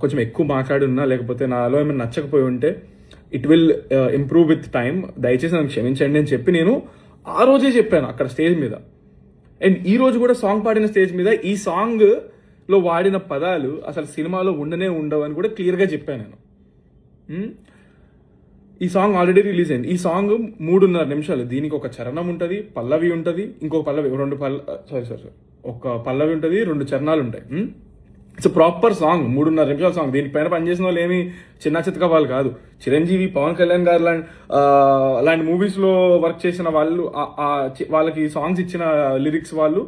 కొంచెం ఎక్కువ మాట్లాడున్నా లేకపోతే నాలో ఏమైనా నచ్చకపోయి ఉంటే it will improve with time దయచేసి నన్ను క్షమించండి అని చెప్పి నేను ఆ రోజే చెప్పాను అక్కడ స్టేజ్ మీద. అండ్ ఈ రోజు కూడా సాంగ్ పాడిన స్టేజ్ మీద ఈ సాంగ్లో వాడిన పదాలు అసలు సినిమాలో ఉండనే ఉండవు అని కూడా క్లియర్గా చెప్పాను నేను. Hmm? ఈ సాంగ్ ఆల్రెడీ రిలీజ్ అయింది. ఈ సాంగ్ మూడున్నర నిమిషాలు. దీనికి ఒక చరణం ఉంటుంది పల్లవి ఉంటుంది ఇంకో పల్లవి రెండు పల్ల సారీ సారీ సారీ ఒక పల్లవి ఉంటుంది రెండు చరణాలు ఉంటాయి. Hmm? ఇట్స్ ప్రాపర్ సాంగ్ మూడున్నర నిమిషాల సాంగ్ దీనిపైన పనిచేసిన వాళ్ళు ఏమి చిన్న చిత్తక వాళ్ళు కాదు. చిరంజీవి పవన్ కళ్యాణ్ గారు లాంటి ఆ, అలాంటి మూవీస్లో వర్క్ చేసిన వాళ్ళు వాళ్ళకి సాంగ్స్ ఇచ్చిన లిరిక్స్ వాళ్ళు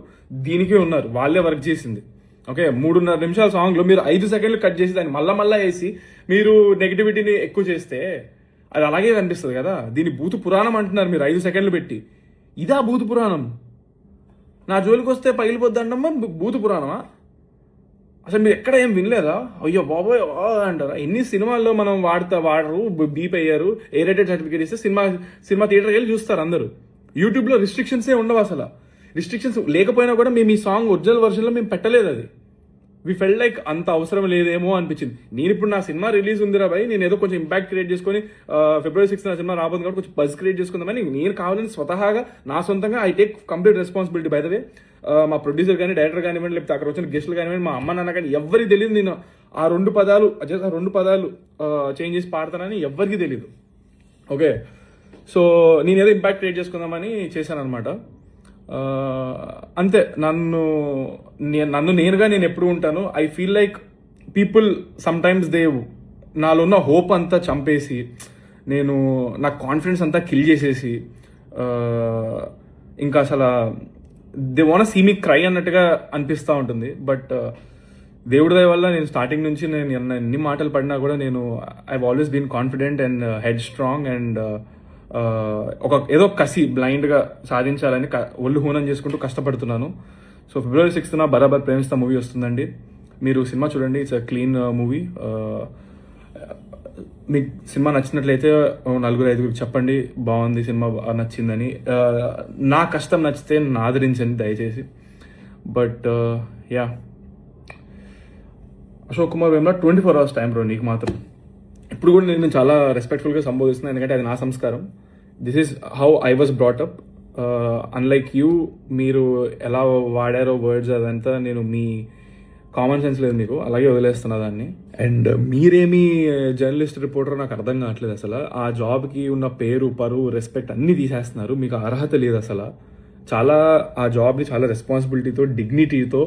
దీనికే ఉన్నారు. వాళ్ళే వర్క్ చేసింది. ఓకే మూడున్నర నిమిషాల సాంగ్లో మీరు ఐదు సెకండ్లు కట్ చేసి దాన్ని మళ్ళా మళ్ళా వేసి మీరు నెగిటివిటీని ఎక్కువ చేస్తే అది అలాగే కనిపిస్తుంది కదా. దీని భూత పురాణం అంటున్నారు మీరు ఐదు సెకండ్లు పెట్టి. ఇదా భూత పురాణం? నా జోలికి వస్తే పగిలిపోద్దండమ్మా భూత పురాణమా? అసలు మీరు ఎక్కడ ఏం వినలేదా? అయ్యో బాబోయ్ అంటారా. ఎన్ని సినిమాల్లో మనం వాడతా వాడరు బీప్ అయ్యారు ఏ రేటెడ్ సర్టిఫికేట్ ఇస్తే సినిమా సినిమా థియేటర్కి వెళ్ళి చూస్తారు అందరూ. యూట్యూబ్లో రిస్ట్రిక్షన్సే ఉండవు అసలు. రిస్ట్రిక్షన్స్ లేకపోయినా కూడా మేము ఈ సాంగ్ ఒరిజినల్ వర్షన్లో మేము పెట్టలేదు అది. వి ఫెల్ లైక్ అంత అవసరం లేదేమో అనిపించింది. నేను ఇప్పుడు నా సినిమా రిలీజ్ ఉందిరా భయ్ నేను ఏదో కొంచెం ఇంపాక్ట్ క్రియేట్ చేసుకొని ఫిబ్రవరి సిక్స్త్ నా సినిమా రాబోతుంది కాబట్టి కొంచెం బజ్ క్రియేట్ చేసుకుందామని నేను కావాలని స్వతహాగా నా సొంతంగా I take complete responsibility by the way మా ప్రొడ్యూసర్ కానీ డైరెక్టర్ కానివ్వండి లేకపోతే అక్కడ వచ్చిన గెస్టులు కానివ్వండి మా అమ్మ నాన్న కానీ ఎవరికి తెలియదు నేను ఆ రెండు పదాలు ఆ రెండు పదాలు చేంజ్ చేసి పాడతానని ఎవరికి తెలియదు ఓకే సో నేను ఏదో ఇంపాక్ట్ క్రియేట్ చేసుకుందామని చేశాను అనమాట అంతే నన్ను నన్ను నేనుగా నేను ఎప్పుడు ఉంటాను I feel like people sometimes they've they నాలో ఉన్న హోప్ అంతా చంపేసి నేను నా కాన్ఫిడెన్స్ అంతా కిల్ చేసేసి ఇంకా అసలు they want see me cry అన్నట్టుగా అనిపిస్తూ ఉంటుంది. బట్ దేవుడి దయ వల్ల నేను స్టార్టింగ్ నుంచి నేను ఎన్న- ఎన్ని మాటలు పడినా కూడా నేను I always been confident and headstrong and ఒక ఏదో కసి బ్లైండ్గా సాధించాలని క- ఒళ్ళు హూనం చేసుకుంటూ కష్టపడుతున్నాను. సో ఫిబ్రవరి సిక్స్త్న బరాబర్ ప్రేమిస్తా మూవీ వస్తుందండి. మీరు సినిమా చూడండి ఇట్స్ అ క్లీన్ మూవీ మీకు సినిమా నచ్చినట్లయితే నలుగురు ఐదుగురికి చెప్పండి బాగుంది సినిమా నచ్చిందని. నా కష్టం నచ్చితే నన్ను ఆదరించండి దయచేసి. But yeah. Ashok Kumar Vemla twenty four hours time రో నీకు మాత్రం. ఇప్పుడు కూడా నేను చాలా రెస్పెక్ట్ఫుల్గా సంబోధిస్తున్నాను ఎందుకంటే అది నా సంస్కారం. This is how I was brought up unlike you మీరు ఎలా వాడారో వర్డ్స్ అదంతా నేను మీ కామన్ సెన్స్ లేదు మీకు అలాగే వదిలేస్తున్నా దాన్ని. అండ్ మీరేమి జర్నలిస్ట్ రిపోర్టర్ నాకు అర్థం కావట్లేదు అసలు. ఆ జాబ్కి ఉన్న పేరు పరువు రెస్పెక్ట్ అన్నీ తీసేస్తున్నారు. మీకు అర్హత లేదు అసలు. చాలా ఆ జాబ్ని చాలా రెస్పాన్సిబిలిటీతో డిగ్నిటీతో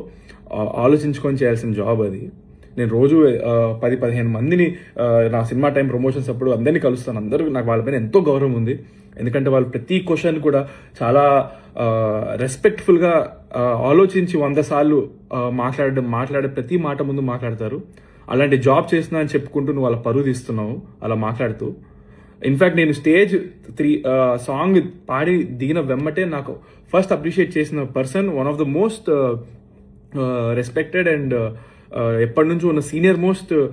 ఆలోచించుకొని చేయాల్సిన జాబ్ అది. నేను రోజు పది పదిహేను మందిని నా సినిమా టైం ప్రమోషన్స్ అప్పుడు అందరినీ కలుస్తాను. అందరూ నాకు వాళ్ళపైన ఎంతో గౌరవం ఉంది. ఎందుకంటే వాళ్ళు ప్రతి క్వశ్చన్ కూడా చాలా రెస్పెక్ట్ఫుల్గా ఆలోచించి వంద సార్లు మాట్లాడడం మాట్లాడే ప్రతి మాట ముందు మాట్లాడతారు. అలాంటి జాబ్ చేస్తున్నా అని చెప్పుకుంటూ నువ్వు వాళ్ళ పరువు తీస్తున్నావు అలా మాట్లాడుతూ. ఇన్ఫాక్ట్ నేను స్టేజ్ త్రీ సాంగ్ పాడి దిగిన వెమ్మటే నాకు ఫస్ట్ అప్రిషియేట్ చేసిన person one of the most respected and ఎప్పటి నుంచి ఉన్న senior most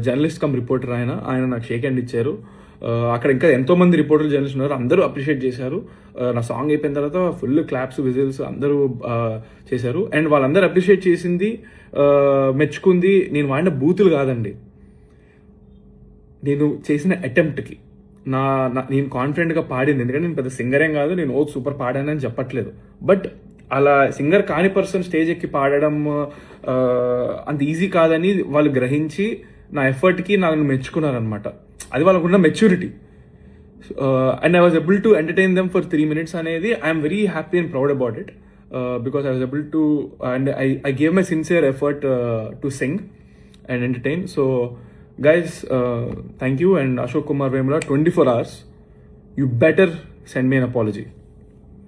journalist cum reporter ఆయన. ఆయన నాకు షేక్ హ్యాండ్ ఇచ్చారు. అక్కడ ఇంకా ఎంతో మంది రిపోర్టర్లు జర్నలిస్ట్ ఉన్నారు. అందరూ అప్రిషియేట్ చేశారు. నా సాంగ్ అయిపోయిన తర్వాత ఫుల్ క్లాప్స్ విజిల్స్ అందరూ చేశారు. అండ్ వాళ్ళందరూ అప్రిషియేట్ చేసింది మెచ్చుకుంది. నేను వాడిన బూతులు కాదండి. నేను చేసిన అటెంప్ట్కి నా నా- నేను కాన్ఫిడెంట్గా పాడింది. ఎందుకంటే నేను పెద్ద సింగరేం కాదు. నేను ఓ సూపర్ పాడానని చెప్పట్లేదు. బట్ అలా సింగర్ కాని పర్సన్ స్టేజ్ ఎక్కి పాడడం అంత ఈజీ కాదని వాళ్ళు గ్రహించి నా ఎఫర్ట్కి నన్ను మెచ్చుకున్నారనమాట అది వాళ్ళకున్న maturity and I was able to entertain them for three minutes అనేది I'm very happy and proud about it because I was able to and I I gave my sincere effort to sing and entertain so guys thank you and Ashok Kumar Vemula twenty four hours you better send me an apology